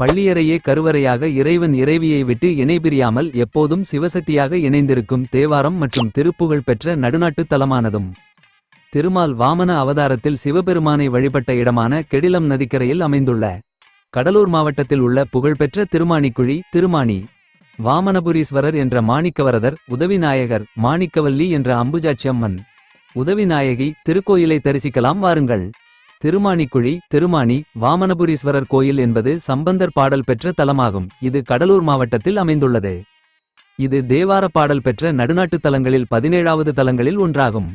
பள்ளியறையே கருவறையாக இறைவன் இறைவியை விட்டு இணைபிரியாமல் எப்போதும் சிவசக்தியாக இணைந்திருக்கும் தேவாரம் மற்றும் திருப்புகழ் பெற்ற நடுநாட்டுத் தலமானதும். திருமால் வாமன அவதாரத்தில் சிவபெருமானை வழிபட்ட இடமான கெடிலம் நதிக்கரையில் அமைந்துள்ள. கடலூர் மாவட்டத்தில் உள்ள புகழ்பெற்ற திருமாணிக்குழி திருமாணி. வாமனபுரீஸ்வரர் என்ற மாணிக்கவரதர் உதவிநாயகர் மாணிக்கவல்லி என்ற அம்புஜாட்சி அம்மன் உதவிநாயகி திருக்கோயிலை தரிசிக்கலாம் வாருங்கள். திருமாணிக்குழி திருமாணி வாமனபுரீஸ்வரர் கோயில் என்பது சம்பந்தர் பாடல் பெற்ற தலமாகும். இது கடலூர் மாவட்டத்தில் அமைந்துள்ளது. இது தேவார பாடல் பெற்ற நடுநாட்டுத் தலங்களில் பதினேழாவது தலங்களில் ஒன்றாகும்.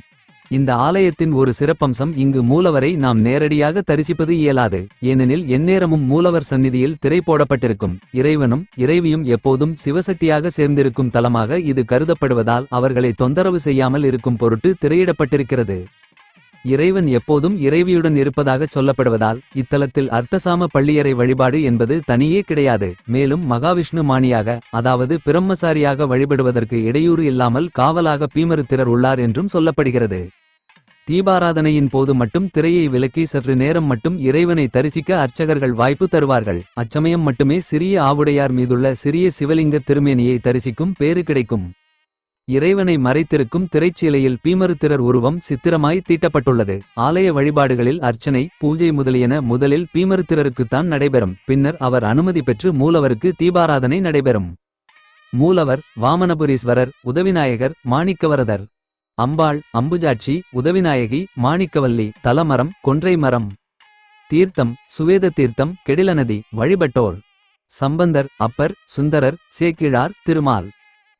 இந்த ஆலயத்தின் ஒரு சிறப்பம்சம் இங்கு மூலவரை நாம் நேரடியாக தரிசிப்பது இயலாது. ஏனெனில் எந்நேரமும் மூலவர் சந்நிதியில் திரை போடப்பட்டிருக்கும். இறைவனும் இறைவியும் எப்போதும் சிவசக்தியாக சேர்ந்திருக்கும் தலமாக இது கருதப்படுவதால் அவர்களை தொந்தரவு செய்யாமல் இருக்கும் பொருட்டு திரையிடப்பட்டிருக்கிறது. இறைவன் எப்போதும் இறைவியுடன் இருப்பதாக சொல்லப்படுவதால் இத்தலத்தில் அர்த்தசாம பள்ளியறை வழிபாடு என்பது தனியே கிடையாது. மேலும் மகாவிஷ்ணு மாணியாக அதாவது பிரம்மசாரியாக வழிபடுவதற்கு இடையூறு இல்லாமல் காவலாக பீமருத்திரர் உள்ளார் என்றும் சொல்லப்படுகிறது. தீபாராதனையின் போது மட்டும் திரையை விலக்கி சற்று நேரம் மட்டும் இறைவனை தரிசிக்க அர்ச்சகர்கள் வாய்ப்பு தருவார்கள். அச்சமயம் மட்டுமே சிறிய ஆவுடையார் மீதுள்ள சிறிய சிவலிங்க திருமேனியை தரிசிக்கும் பேறு கிடைக்கும். இறைவனை மறைத்திருக்கும் திரைச்சீலையில் பீமருத்திரர் உருவம் சித்திரமாய் தீட்டப்பட்டுள்ளது. ஆலய வழிபாடுகளில் அர்ச்சனை பூஜை முதலியன முதலில் பீமருத்திரருக்குத்தான் நடைபெறும். பின்னர் அவர் அனுமதி பெற்று மூலவருக்கு தீபாராதனை நடைபெறும். மூலவர் வாமனபுரீஸ்வரர் உதவிநாயகர் மாணிக்கவரதர். அம்பாள் அம்புஜாட்சி உதவிநாயகி மாணிக்கவல்லி தலமரம் கொன்றை மரம். தீர்த்தம் சுவேத தீர்த்தம் கெடிலநதி வழிபட்டோர். சம்பந்தர் அப்பர் சுந்தரர் சேக்கிழார் திருமால்.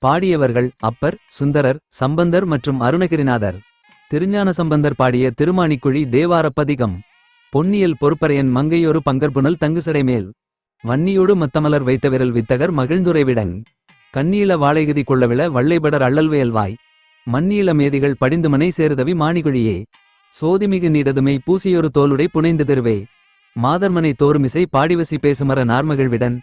பாடியவர்கள் அப்பர் சுந்தரர் சம்பந்தர் மற்றும் அருணகிரிநாதர். திருஞான சம்பந்தர் பாடிய திருமாணிக்குழி தேவாரப்பதிகம். பொன்னியல் பொறுப்பரையன் மங்கையொரு பங்கற்புணல் தங்குசடைமேல் வன்னியோடு மத்தமலர் வைத்த விரல் வித்தகர் மகிழ்ந்துரைவிடன். கண்ணீள வாழைகுதி கொள்ளவில வள்ளைபடர் அள்ளல்வேல்வாய் மண்ணீள மேதிகள் படிந்துமனை சேருதவி மாணிகுழியே. சோதிமிகு நீடதுமை பூசியொரு தோலுடை புனைந்து திருவே. மாதர்மனை தோறுமிசை பாடிவசி பேசுமர நார்மகிழ்விடன்.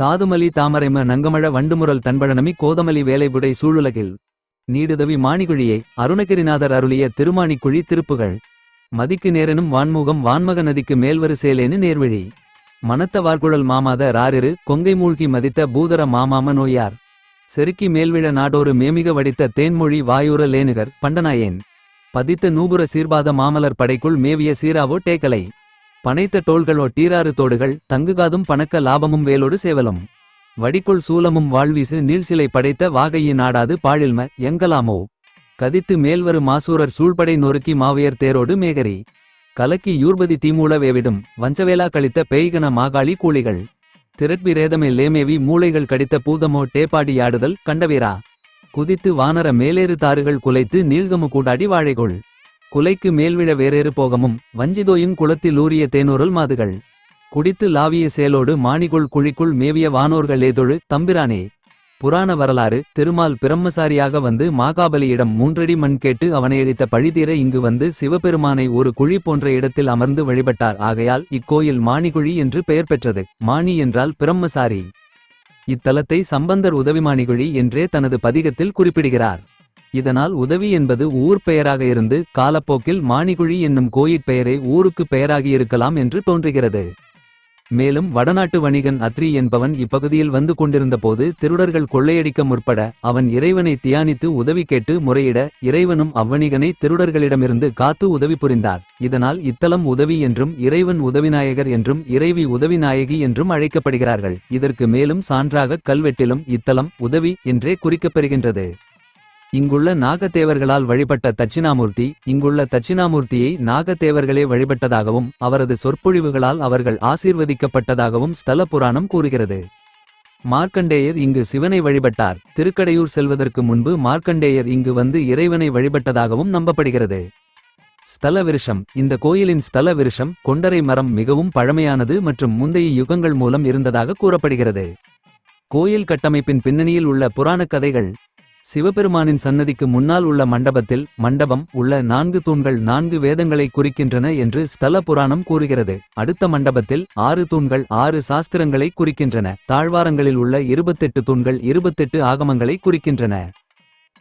தாதுமலி தாமரைம நங்கமழ வண்டுமுரல் தன்பழனமி கோதமலி வேலைபுடை சூழுலகில். நீடுதவி மாணிகுழியை அருணகிரிநாதர் அருளிய திருமாணிக்குழி திருப்புகள். மதிக்கு நேரனும் வான்முகம் வான்மக நதிக்கு மேல்வரிசேலேனு நேர்வழி. மனத்த வார்குழல் மாமாத ராரிரு கொங்கை மூழ்கி மதித்த பூதர மாமாம நோயார். செருக்கி மேல்விழ நாடோறு மேமிக வடித்த தேன்மொழி வாயூர லேனுகர் பண்டனாயேன். பதித்த நூபுர சீர்பாத மாமலர் படைக்குள் மேவிய சீராவோ டேக்கலை. பனைத்த டோள்களோ டீராறு தோடுகள் தங்குகாதும் பணக்க லாபமும் வேலோடு சேவலும். வடிக்குள் சூலமும் வாழ்வீசு நீள்சிலை படைத்த வாகையின் நாடாது பாழில்ம எங்கலாமோ? கதித்து மேல்வரு மாசூரர் சூழ்படை நொறுக்கி மாவையர் தேரோடு மேகரி. கலக்கி யூர்பதி தீமூல வேவிடும் வஞ்சவேலா கழித்த பேய்கன மாகாளி கூலிகள். திரட்பி ரேதமே லேமேவி மூளைகள் கடித்த பூதமோ டேபாடி ஆடுதல் கண்டவீரா? குதித்து வானர மேலேறு தாறுகள் குலைத்து நீள்கமு கூடாடி வாழைகொள். குலைக்கு மேல்விழ வேறேறு போகமும் வஞ்சிதோயுங் குளத்தில் ஊறிய தேனூரல் மாதுகள். குடித்து லாவிய சேலோடு மாணிகுள் குழிக்குள் மேவிய வானோர்கள் ஏதொழு தம்பிரானே. புராண வரலாறு திருமால் பிரம்மசாரியாக வந்து மாகாபலியிடம் மூன்றடி மண் கேட்டு அவனை அழித்த பழிதீர இங்கு வந்து சிவபெருமானை ஒரு குழி போன்ற இடத்தில் அமர்ந்து வழிபட்டார். ஆகையால் இக்கோயில் மாணிகுழி என்று பெயர் பெற்றது. மாணி என்றால் பிரம்மசாரி. இத்தலத்தை சம்பந்தர் உதவிமாணிகுழி என்றே தனது பதிகத்தில் குறிப்பிடுகிறார். இதனால் உதவி என்பது ஊர் பெயராக இருந்து காலப்போக்கில் மாணிகுழி என்னும் கோயிற் பெயரே ஊருக்கு பெயராகியிருக்கலாம் என்று தோன்றுகிறது. மேலும் வடநாட்டு வணிகன் அத்ரி என்பவன் இப்பகுதியில் வந்து கொண்டிருந்தபோது திருடர்கள் கொள்ளையடிக்க முற்பட அவன் இறைவனை தியானித்து உதவி கேட்டு முறையிட இறைவனும் அவ்வணிகனை திருடர்களிடமிருந்து காத்து உதவி புரிந்தார். இதனால் இத்தலம் உதவி என்றும் இறைவன் உதவிநாயகர் என்றும் இறைவி உதவிநாயகி என்றும் அழைக்கப்படுகிறார்கள். இதற்கு மேலும் சான்றாக கல்வெட்டிலும் இத்தலம் உதவி என்றே குறிக்கப்பெறுகின்றது இங்குள்ள நாகத்தேவர்களால் வழிபட்ட தட்சிணாமூர்த்தி இங்குள்ள தட்சிணாமூர்த்தியை நாகத்தேவர்களே வழிபட்டதாகவும் அவரது சொற்பொழிவுகளால் அவர்கள் ஆசீர்வதிக்கப்பட்டதாகவும் ஸ்தல புராணம் கூறுகிறது. மார்க்கண்டேயர் இங்கு சிவனை வழிபட்டார். திருக்கடையூர் செல்வதற்கு முன்பு மார்க்கண்டேயர் இங்கு வந்து இறைவனை வழிபட்டதாகவும் நம்பப்படுகிறது. ஸ்தல விருஷம். இந்த கோயிலின் ஸ்தல விருஷம் கொண்டரை மரம் மிகவும் பழமையானது மற்றும் முந்தைய யுகங்கள் மூலம் இருந்ததாக கூறப்படுகிறது. கோயில் கட்டமைப்பின் பின்னணியில் உள்ள புராணக் கதைகள் சிவபெருமானின் சன்னதிக்கு முன்னால் உள்ள மண்டபத்தில் மண்டபம் உள்ள நான்கு தூண்கள் நான்கு வேதங்களை குறிக்கின்றன என்று ஸ்தல புராணம் கூறுகிறது. அடுத்த மண்டபத்தில் ஆறு தூண்கள் ஆறு சாஸ்திரங்களை குறிக்கின்றன. தாழ்வாரங்களில் உள்ள இருபத்தெட்டு தூண்கள் இருபத்தெட்டு ஆகமங்களை குறிக்கின்றன.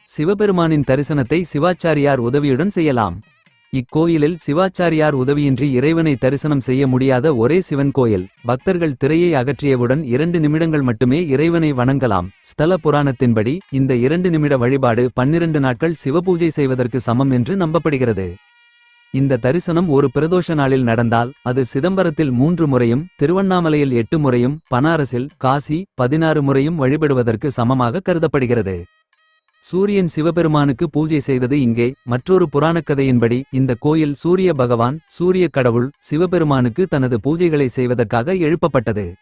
சிவபெருமானின் தரிசனத்தை சிவாச்சாரியார் உதவியுடன் செய்யலாம். இக்கோயிலில் சிவாச்சாரியார் உதவியின்றி இறைவனை தரிசனம் செய்ய முடியாத ஒரே சிவன் கோயில். பக்தர்கள் திரையை அகற்றியவுடன் இரண்டு நிமிடங்கள் மட்டுமே இறைவனை வணங்கலாம். ஸ்தல புராணத்தின்படி இந்த இரண்டு நிமிட வழிபாடு பன்னிரண்டு நாட்கள் சிவபூஜை செய்வதற்கு சமம் என்று நம்பப்படுகிறது. இந்த தரிசனம் ஒரு பிரதோஷ நாளில் நடந்தால் அது சிதம்பரத்தில் மூன்று முறையும் திருவண்ணாமலையில் எட்டு முறையும் பனாரஸில் காசி பதினாறு முறையும் வழிபடுவதற்கு சமமாக கருதப்படுகிறது. சூரியன் சிவபெருமானுக்கு பூஜை செய்தது இங்கே. மற்றொரு புராணக்கதையின்படி இந்த கோயில் சூரிய பகவான் சூரிய கடவுள் சிவபெருமானுக்கு தனது பூஜைகளை செய்வதற்காக எழுப்பப்பட்டது.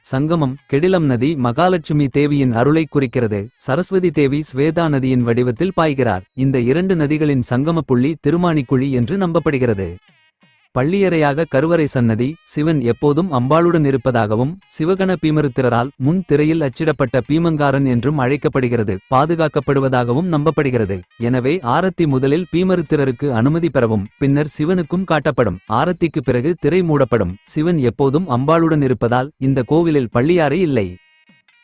சங்கமம் கெடிலம் நதி மகாலட்சுமி தேவியின் அருளைக் குறிக்கிறது. சரஸ்வதி தேவி ஸ்வேதா நதியின் வடிவத்தில் பாய்கிறார். இந்த இரண்டு நதிகளின் சங்கம புள்ளி திருமாணிக்குழி என்று நம்பப்படுகிறது. பள்ளியறையாக கருவறை சன்னதி சிவன் எப்போதும் அம்பாளுடன் இருப்பதாகவும் சிவகண பீமருத்திரரால் முன் திரையில் அச்சிடப்பட்ட பீமங்காரன் என்றும் அழைக்கப்படுகிறது பாதுகாக்கப்படுவதாகவும் நம்பப்படுகிறது. எனவே ஆரத்தி முதலில் பீமருத்திரருக்கு அனுமதி பெறவும் பின்னர் சிவனுக்கும் காட்டப்படும். ஆரத்திக்கு பிறகு திரை மூடப்படும். சிவன் எப்போதும் அம்பாளுடன் இருப்பதால் இந்த கோவிலில் பள்ளியாறை இல்லை.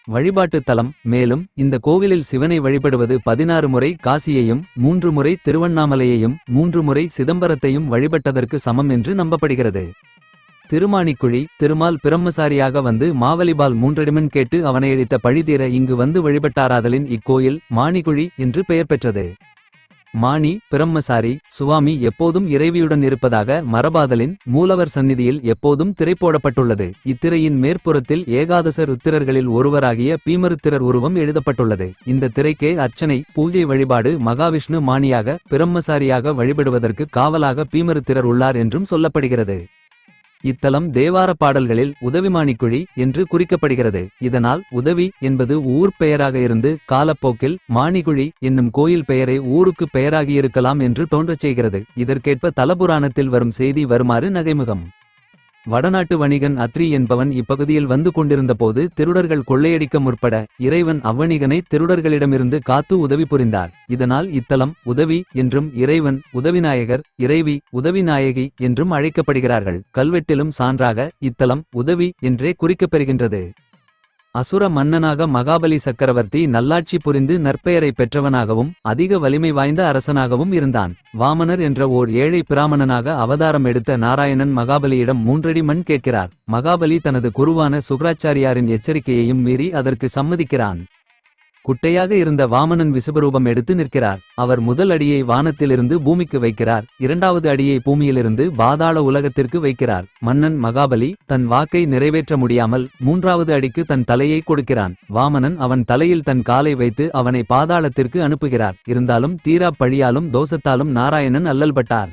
வழிபாட்டுத் தலம். மேலும் இந்த கோவிலில் சிவனை வழிபடுவது பதினாறு முறை காசியையும் மூன்று முறை திருவண்ணாமலையையும் மூன்று முறை சிதம்பரத்தையும் வழிபட்டதற்கு சமம் என்று நம்பப்படுகிறது. திருமாணிக்குழி திருமால் பிரம்மசாரியாக வந்து மாவலிபால் மூன்றடிமன் கேட்டு அவனை அழித்த பழிதீர இங்கு வந்து வழிபட்டாராதலின் இக்கோயில் மாணிக்குழி என்று பெயர் பெற்றது. மாணி பிரம்மசாரி சுவாமி எப்போதும் இறைவியுடன் இருப்பதாக மரபாதலின் மூலவர் சந்நிதியில் எப்போதும் திரை போடப்பட்டுள்ளது. இத்திரையின் மேற்புறத்தில் ஏகாதச ருத்திரர்களில் ஒருவராகிய பீமருத்திரர் உருவம் எழுதப்பட்டுள்ளது. இந்த திரைக்கே அர்ச்சனை பூஜை வழிபாடு மகாவிஷ்ணு மாணியாக பிரம்மசாரியாக வழிபடுவதற்கு காவலாக பீமருத்திரர் உள்ளார் என்றும் சொல்லப்படுகிறது. இத்தலம் தேவார பாடல்களில் உதவிமானிக்குழி என்று குறிக்கப்படுகிறது. இதனால் உதவி என்பது ஊர் பெயராக இருந்து காலப்போக்கில் மாணிக்குழி என்னும் கோயில் பெயரை ஊருக்கு பெயராகியிருக்கலாம் என்று தோன்றச் செய்கிறது. இதற்கேற்ப தலபுராணத்தில் வரும் செய்தி வருமாறு நகைமுகம். வடநாட்டு வணிகன் அத்ரி என்பவன் இப்பகுதியில் வந்து கொண்டிருந்தபோது திருடர்கள் கொள்ளையடிக்க முற்பட இறைவன் அவ்வணிகனை திருடர்களிடமிருந்து காத்து உதவி புரிந்தார். இதனால் இத்தலம் உதவி என்றும் இறைவன் உதவிநாயகர் இறைவி உதவிநாயகி என்றும் அழைக்கப்படுகிறார்கள். கல்வெட்டிலும் சான்றாக இத்தலம் உதவி என்றே குறிக்கப்பெறுகின்றது அசுர மன்னனாக மகாபலி சக்கரவர்த்தி நல்லாட்சி புரிந்து நற்பெயரை பெற்றவனாகவும் அதிக வலிமை வாய்ந்த அரசனாகவும் இருந்தான். வாமனர் என்ற ஓர் ஏழை பிராமணனாக அவதாரம் எடுத்த நாராயணன் மகாபலியிடம் மூன்றடி மண் கேட்கிறார். மகாபலி தனது குருவான சுக்ராச்சாரியாரின் எச்சரிக்கையையும் மீறி அதற்கு சம்மதிக்கிறான். குட்டையாக இருந்த வாமனன் விசுவரூபம் எடுத்து நிற்கிறார். அவர் முதல் அடியை வானத்திலிருந்து பூமிக்கு வைக்கிறார். இரண்டாவது அடியை பூமியிலிருந்து பாதாள உலகத்திற்கு வைக்கிறார். மன்னன் மகாபலி தன் வாக்கை நிறைவேற்ற முடியாமல் மூன்றாவது அடிக்கு தன் தலையை கொடுக்கிறான். வாமனன் அவன் தலையில் தன் காலை வைத்து அவனை பாதாளத்திற்கு அனுப்புகிறார். இருந்தாலும் தீராப் பழியாலும் தோசத்தாலும் நாராயணன் அல்லல்பட்டார்.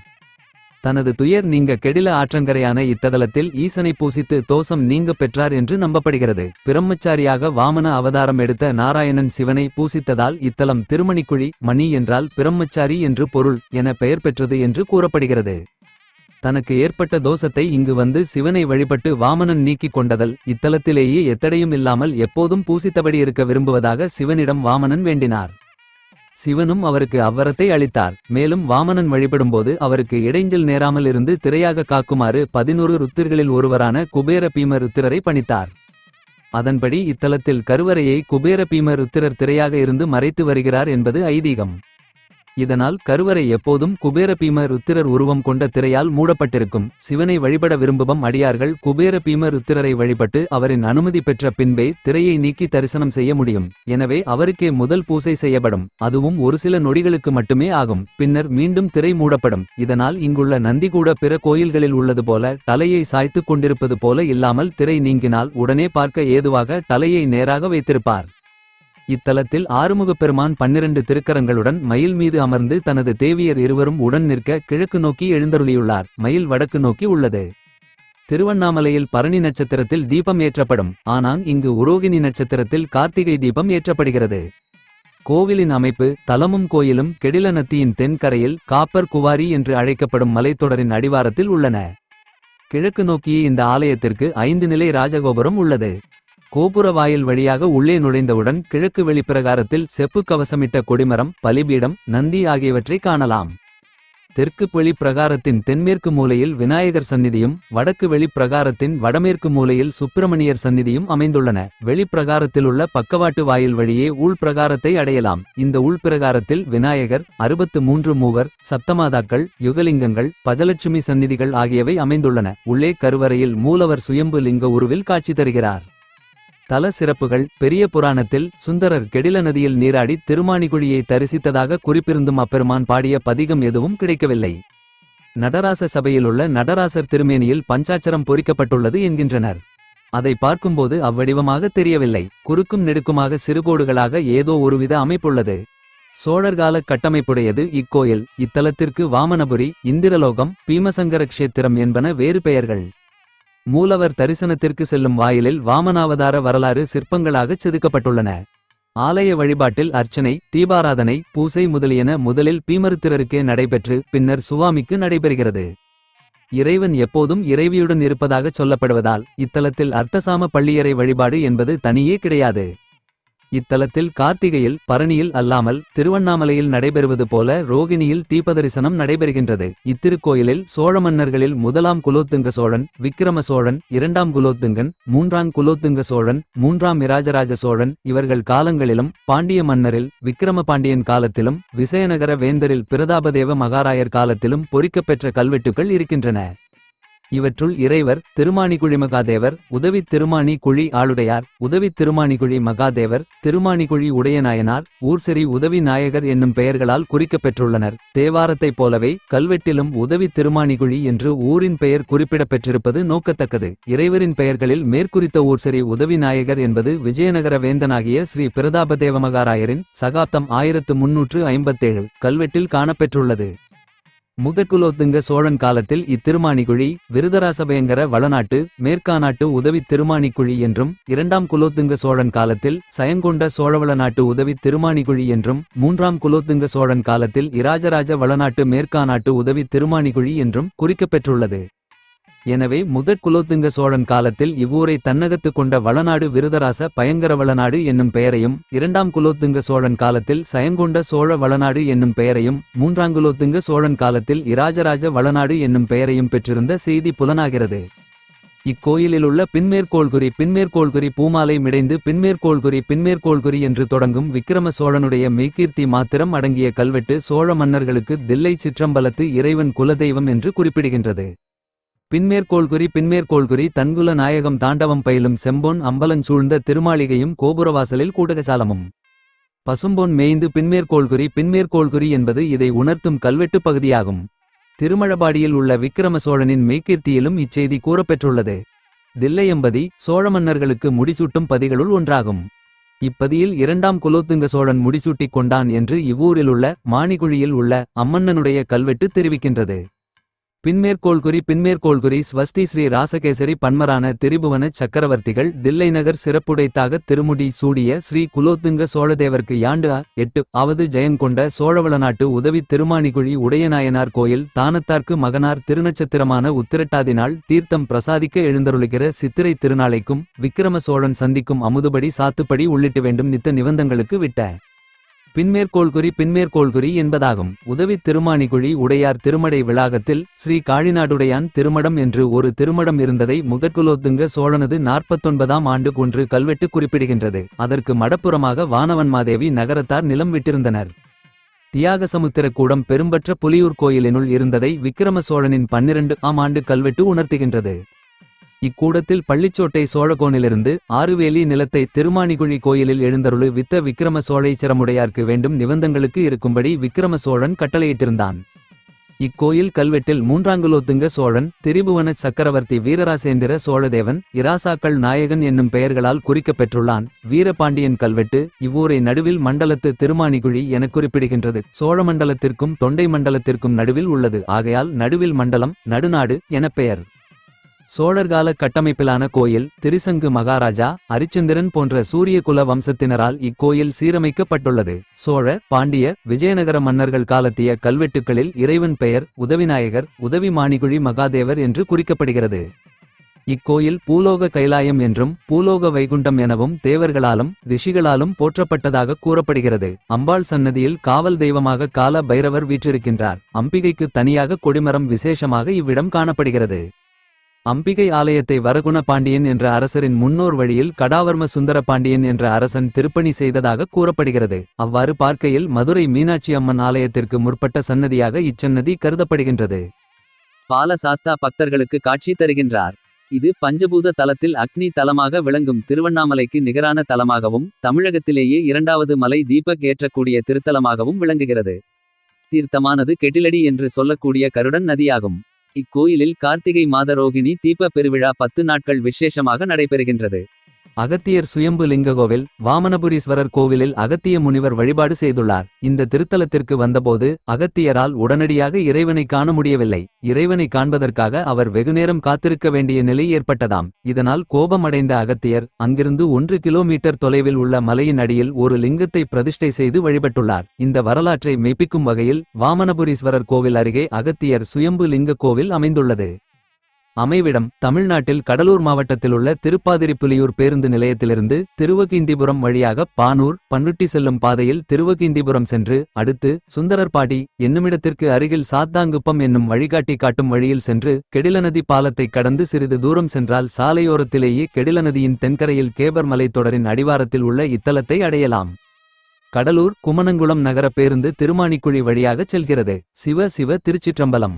தனது துயர் நீங்க கெடில ஆற்றங்கரையான இத்ததலத்தில் ஈசனை பூசித்து தோசம் நீங்க பெற்றார் என்று நம்பப்படுகிறது. பிரம்மச்சாரியாக வாமன அவதாரம் எடுத்த நாராயணன் சிவனை பூசித்ததால் இத்தலம் திருமணிக்குழி மணி என்றால் பிரம்மச்சாரி என்று பொருள் என பெயர் பெற்றது என்று கூறப்படுகிறது. தனக்கு ஏற்பட்ட தோசத்தை இங்கு வந்து சிவனை வழிபட்டு வாமனன் நீக்கிக் கொண்டதல் இத்தலத்திலேயே எத்தடையும் இல்லாமல் எப்போதும் பூசித்தபடி இருக்க விரும்புவதாக சிவனிடம் வாமனன் வேண்டினார். சிவனும் அவருக்கு அவ்வரத்தை அளித்தார். மேலும் வாமனன் வழிபடும்போது அவருக்கு இடைஞ்சல் நேராமல் இருந்து திரையாக காக்குமாறு பதினொரு ருத்திர்களில் ஒருவரான குபேர பீம ருத்திரரை பணித்தார். அதன்படி இத்தலத்தில் கருவறையை குபேர பீம ருத்திரர் திரையாக இருந்து மறைத்து வருகிறார் என்பது ஐதீகம். இதனால் கருவறை எப்போதும் குபேரபீம ருத்திரர் உருவம் கொண்ட திரையால் மூடப்பட்டிருக்கும். சிவனை வழிபட விரும்பும் அடியார்கள் குபேரபீம ருத்திரரை வழிபட்டு அவரின் அனுமதி பெற்ற பின்பே திரையை நீக்கி தரிசனம் செய்ய முடியும். எனவே அவருக்கே முதல் பூசை செய்யப்படும். அதுவும் ஒரு சில நொடிகளுக்கு மட்டுமே ஆகும். பின்னர் மீண்டும் திரை மூடப்படும். இதனால் இங்குள்ள நந்தி கூட பிற கோயில்களில் உள்ளது போல தலையை சாய்த்துக் கொண்டிருப்பது போல இல்லாமல் திரை நீங்கினால் உடனே பார்க்க ஏதுவாக தலையை நேராக வைத்திருப்பார். இத்தலத்தில் ஆறுமுகப் பெருமான் பன்னிரண்டு திருக்கரங்களுடன் மயில் மீது அமர்ந்து தனது தேவியர் இருவரும் உடன் நிற்க கிழக்கு நோக்கி எழுந்தருளியுள்ளார். மயில் வடக்கு நோக்கி உள்ளது. திருவண்ணாமலையில் பரணி நட்சத்திரத்தில் தீபம் ஏற்றப்படும். ஆனால் இங்கு உரோகிணி நட்சத்திரத்தில் கார்த்திகை தீபம் ஏற்றப்படுகிறது. கோவிலின் அமைப்பு தலமும் கோயிலும் கெடிலநத்தியின் தென்கரையில் காப்பர் குவாரி என்று அழைக்கப்படும் மலைத்தொடரின் அடிவாரத்தில் உள்ளன. கிழக்கு நோக்கிய இந்த ஆலயத்திற்கு ஐந்து நிலை ராஜகோபுரம் உள்ளது. கோபுர வாயில் வழியாக உள்ளே நுழைந்தவுடன் கிழக்கு வெளிப்பிரகாரத்தில் செப்பு கவசமிட்ட கொடிமரம் பலிபீடம் நந்தி ஆகியவற்றை காணலாம். தெற்கு வெளிப்பிரகாரத்தின் தென்மேற்கு மூலையில் விநாயகர் சந்நிதியும் வடக்கு வெளிப்பிரகாரத்தின் வடமேற்கு மூலையில் சுப்பிரமணியர் சந்நிதியும் அமைந்துள்ளன. வெளிப்பிரகாரத்திலுள்ள பக்கவாட்டு வாயில் வழியே உள்பிரகாரத்தை அடையலாம். இந்த உள்பிரகாரத்தில் விநாயகர் அறுபத்து மூன்று மூவர் சப்தமாதாக்கள் யுகலிங்கங்கள் பஜலட்சுமி சந்நிதிகள் ஆகியவை அமைந்துள்ளன. உள்ளே கருவறையில் மூலவர் சுயம்பு லிங்க உருவில் காட்சி தருகிறார். தல சிறப்புகள் பெரிய புராணத்தில் சுந்தரர் கெடில நதியில் நீராடி திருமாணிகுழியை தரிசித்ததாக குறிப்பிருந்தும் அப்பெருமான் பாடிய பதிகம் எதுவும் கிடைக்கவில்லை. நடராச சபையிலுள்ள நடராசர் திருமேனியில் பஞ்சாட்சரம் பொறிக்கப்பட்டுள்ளது என்கின்றனர். அதை பார்க்கும்போது அவ்வடிவமாக தெரியவில்லை. குறுக்கும் நெடுக்குமாக சிறுகோடுகளாக ஏதோ ஒருவித அமைப்புள்ளது. சோழர்கால கட்டமைப்புடையது இக்கோயில். இத்தலத்திற்கு வாமனபுரி இந்திரலோகம் பீமசங்கர க்ஷேத்திரம் என்பன வேறு பெயர்கள். மூலவர் தரிசனத்திற்கு செல்லும் வாயிலில் வாமனாவதார வரலாறு சிற்பங்களாகச் செதுக்கப்பட்டுள்ளன. ஆலய வழிபாட்டில் அர்ச்சனை தீபாராதனை பூசை முதலியன முதலில் பீமருத்திரருக்கே நடைபெற்று பின்னர் சுவாமிக்கு நடைபெறுகிறது. இறைவன் எப்போதும் இறைவியுடன் இருப்பதாகச் சொல்லப்படுவதால் இத்தலத்தில் அர்த்தசாம பள்ளியறை வழிபாடு என்பது தனியே கிடையாது. இத்தலத்தில் கார்த்திகையில் பரணியில் அல்லாமல் திருவண்ணாமலையில் நடைபெறுவது போல ரோகிணியில் தீபதரிசனம் நடைபெறுகின்றது. இத்திருக்கோயிலில் சோழ மன்னர்களில் முதலாம் குலோத்துங்க சோழன் விக்கிரம சோழன் இரண்டாம் குலோத்துங்கன் மூன்றாம் குலோத்துங்க சோழன் மூன்றாம் இராஜராஜ சோழன் இவர்கள் காலங்களிலும் பாண்டிய மன்னரில் விக்கிரம பாண்டியன் காலத்திலும் விசயநகர வேந்தரில் பிரதாபதேவ மகாராயர் காலத்திலும் பொறிக்கப்பெற்ற கல்வெட்டுகள் இருக்கின்றன. இவற்றுள் இறைவர் திருமாணிக்குழி மகாதேவர் உதவி திருமானி குழி ஆளுடையார் உதவி திருமாணிக்குழி மகாதேவர் திருமாணிக்குழி உடையநாயனார் ஊர்செரி உதவி நாயகர் என்னும் பெயர்களால் குறிக்கப்பெற்றுள்ளனர் தேவாரத்தைப் போலவே கல்வெட்டிலும் உதவி திருமாணிக்குழி என்று ஊரின் பெயர் குறிப்பிடப்பெற்றிருப்பது நோக்கத்தக்கது. இறைவரின் பெயர்களில் மேற்குறித்த ஊர்செரி உதவி நாயகர் என்பது விஜயநகர வேந்தனாகிய ஸ்ரீ பிரதாபதேவ மகாராயரின் சகாப்தம் ஆயிரத்து முன்னூற்று ஐம்பத்தேழு கல்வெட்டில் காணப்பெற்றுள்ளது. முதற்குலோத்துங்க சோழன் காலத்தில் இத்திருமாணிக்குழி விருதராசபயங்கர வளநாட்டு மேற்காநாட்டு உதவி திருமாணிக்குழி என்றும் இரண்டாம் குலோத்துங்க சோழன் காலத்தில் சயங்கொண்ட சோழவள நாட்டு உதவி திருமாணிக்குழி என்றும் மூன்றாம் குலோத்துங்க சோழன் காலத்தில் இராஜராஜ வளநாட்டு மேற்காநாட்டு உதவி திருமாணிக்குழி என்றும் குறிக்கப்பெற்றுள்ளது. எனவே முதற் குலோத்துங்க சோழன் காலத்தில் இவ்வூரை தன்னகத்து கொண்ட வளநாடு விருதராச பயங்கர வளநாடு என்னும் பெயரையும் இரண்டாம் குலோத்துங்க சோழன் காலத்தில் சயங்கொண்ட சோழ வளநாடு என்னும் பெயரையும் மூன்றாம் குலோத்துங்க சோழன் காலத்தில் இராஜராஜ வளநாடு என்னும் பெயரையும் பெற்றிருந்த செய்தி புலனாகிறது. இக்கோயிலிலுள்ள பின்மேற்கோள்குறி பின்மேற்கோள்குறி பூமாலை மிடைந்து பின்மேற்கோள்குறி பின்மேற்கோள்குறி என்று தொடங்கும் விக்கிரம சோழனுடைய மெய்கீர்த்தி மாத்திரம் அடங்கிய கல்வெட்டு சோழ மன்னர்களுக்கு தில்லை சிற்றம்பலத்து இறைவன் குலதெய்வம் என்று குறிப்பிடுகின்றது. பின்மேற்கோள்குறி பின்மேற்கோள்குறி தன்குல நாயகம் தாண்டவம் பயிலும் செம்பொன் அம்பலன் சூழ்ந்த திருமாளிகையும் கோபுரவாசலில் கூட்டகசாலமும். பசும்பொன் மேய்ந்து பின்மேற்கோள்குறி பின்மேற்கோள்குறி என்பது இதை உணர்த்தும் கல்வெட்டுப் பகுதியாகும். திருமழபாடியில் உள்ள விக்கிரம சோழனின் மெய்கீர்த்தியிலும் இச்செய்தி கூறப்பெற்றுள்ளது. தில்லையம்பதி சோழ மன்னர்களுக்கு முடிசூட்டும் பதிகளுள் ஒன்றாகும். இப்பதியில் இரண்டாம் குலோத்துங்க சோழன் முடிசூட்டிக் கொண்டான் என்று இவ்வூரில் உள்ள மாணிகுழியில் உள்ள அம்மன்னனுடைய கல்வெட்டு தெரிவிக்கின்றது. பின்மேற்கோள்குறி பின்மேற்கோள்குறி ஸ்வஸ்தி ஸ்ரீ ராசகேசரி பன்மரான திரிபுவன சக்கரவர்த்திகள் தில்லை நகர் சிறப்புடைத்தாக திருமுடி சூடிய ஸ்ரீ குலோத்துங்க சோழதேவர்க்கு யாண்டு எட்டு ஆவது ஜெயங்கொண்ட சோழவள நாட்டு உதவி திருமாணிகுழி உடையநாயனார் கோயில் தானத்தார்க்கு மகனார் திருநட்சத்திரமான உத்திரட்டாதினால் தீர்த்தம் பிரசாதிக்க எழுந்தருளுகிற சித்திரை திருநாளைக்கும் விக்கிரம சோழன் சந்திக்கும் அமுதுபடி சாத்துப்படி உள்ளிட்டு வேண்டும் நித்த நிபந்தங்களுக்கு விட்ட. பின்மேற்கோள்குறி பின்மேற்கோள்குறி என்பதாகும். உதவி திருமாணிகுழி உடையார் திருமடை விளாகத்தில் ஸ்ரீ காழிநாடுடையான் திருமடம் என்று ஒரு திருமடம் இருந்ததை முகற்குலோத்துங்க சோழனது நாற்பத்தொன்பதாம் ஆண்டு கொன்று கல்வெட்டு குறிப்பிடுகின்றது. அதற்கு மடப்புறமாக வானவன்மாதேவி நகரத்தார் நிலம் விட்டிருந்தனர். தியாகசமுத்திர கூடம் பெரும்பற்ற புலியூர் கோயிலினுள் இருந்ததை விக்கிரம சோழனின் பன்னிரண்டு ஆம் ஆண்டு கல்வெட்டு உணர்த்துகின்றது. இக்கூடத்தில் பள்ளிச்சோட்டை சோழகோனிலிருந்து ஆறுவேலி நிலத்தை திருமாணிகுழி கோயிலில் எழுந்தருளு வித்த விக்கிரம சோழைச்சரமுடையார்க்கு வேண்டும் நிபந்தங்களுக்கு இருக்கும்படி விக்கிரம சோழன் கட்டளையிட்டிருந்தான். இக்கோயில் கல்வெட்டில் மூன்றாங்குலோத்துங்க சோழன் திரிபுவன சக்கரவர்த்தி வீரராசேந்திர சோழதேவன் இராசாக்கள் நாயகன் என்னும் பெயர்களால் குறிக்கப்பெற்றுள்ளான். வீரபாண்டியன் கல்வெட்டு இவ்வூரை நடுவில் மண்டலத்து திருமாணிகுழி என குறிப்பிடுகின்றது. சோழ மண்டலத்திற்கும் தொண்டை மண்டலத்திற்கும் நடுவில் உள்ளது. ஆகையால் நடுவில் மண்டலம் நடுநாடு என பெயர். சோழர்கால கட்டமைப்பிலான கோயில் திரிசங்கு மகாராஜா அரிச்சந்திரன் போன்ற சூரிய குல வம்சத்தினரால் இக்கோயில் சீரமைக்கப்பட்டுள்ளது. சோழ பாண்டிய விஜயநகர மன்னர்கள் காலத்திய கல்வெட்டுக்களில் இறைவன் பெயர் உதவிநாயகர் உதவி மாணிகுழி மகாதேவர் என்று குறிக்கப்படுகிறது. இக்கோயில் பூலோக கைலாயம் என்றும் பூலோக வைகுண்டம் எனவும் தேவர்களாலும் ரிஷிகளாலும் போற்றப்பட்டதாக கூறப்படுகிறது. அம்பாள் சன்னதியில் காவல் தெய்வமாக கால பைரவர் வீற்றிருக்கின்றார். அம்பிகைக்கு தனியாக கொடிமரம் விசேஷமாக இவ்விடம் காணப்படுகிறது. அம்பிகை ஆலயத்தை வரகுண பாண்டியன் என்ற அரசரின் முன்னோர் வழியில் கடாவர்ம சுந்தர பாண்டியன் என்ற அரசன் திருப்பணி செய்ததாக கூறப்படுகிறது. அவ்வாறு பார்க்கையில் மதுரை மீனாட்சி அம்மன் ஆலயத்திற்கு முற்பட்ட சன்னதியாக இச்சன்னதி கருதப்படுகின்றது. பாலசாஸ்தா பக்தர்களுக்கு காட்சி தருகின்றார். இது பஞ்சபூத தலத்தில் அக்னி தலமாக விளங்கும் திருவண்ணாமலைக்கு நிகரான தலமாகவும் தமிழகத்திலேயே இரண்டாவது மலை தீபக் ஏற்றக்கூடிய திருத்தலமாகவும் விளங்குகிறது. தீர்த்தமானது கெட்டிலடி என்று சொல்லக்கூடிய கருடன் நதியாகும். இக்கோயிலில் கார்த்திகை மாத ரோகிணி தீப பெருவிழா பத்து நாட்கள் விசேஷமாக நடைபெறுகின்றது. அகத்தியர் சுயம்பு லிங்க கோவில் வாமனபுரீஸ்வரர் கோவிலில் அகத்திய முனிவர் வழிபாடு செய்துள்ளார். இந்த திருத்தலத்திற்கு வந்தபோது அகத்தியரால் உடனடியாக இறைவனை காண முடியவில்லை. இறைவனை காண்பதற்காக அவர் வெகுநேரம் காத்திருக்க வேண்டிய நிலை ஏற்பட்டதாம். இதனால் கோபமடைந்த அகத்தியர் அங்கிருந்து ஒன்று கிலோமீட்டர் தொலைவில் உள்ள மலையின் அடியில் ஒரு லிங்கத்தை பிரதிஷ்டை செய்து வழிபட்டுள்ளார். இந்த வரலாற்றை மெய்ப்பிக்கும் வகையில் வாமனபுரீஸ்வரர் கோவில் அருகே அகத்தியர் சுயம்பு லிங்க கோவில் அமைந்துள்ளது. அமைவிடம் தமிழ்நாட்டில் கடலூர் மாவட்டத்திலுள்ள திருப்பாதிரிப்புலியூர் பேருந்து நிலையத்திலிருந்து திருவகிந்திபுரம் வழியாக பானூர் பன்ருட்டி செல்லும் பாதையில் திருவகிந்திபுரம் சென்று அடுத்து சுந்தரர்பாடி என்னுமிடத்திற்கு அருகில் சாத்தாங்குப்பம் என்னும் வழிகாட்டி காட்டும் வழியில் சென்று கெடிலநதி பாலத்தை கடந்து சிறிது தூரம் சென்றால் சாலையோரத்திலேயே கெடிலநதியின் தென்கரையில் கேபர் மலைத்தொடரின் அடிவாரத்தில் உள்ள இத்தலத்தை அடையலாம். கடலூர் குமணங்குளம் நகர பேருந்து திருமானிக்குழி வழியாகச் செல்கிறது. சிவ சிவ திருச்சிற்றம்பலம்.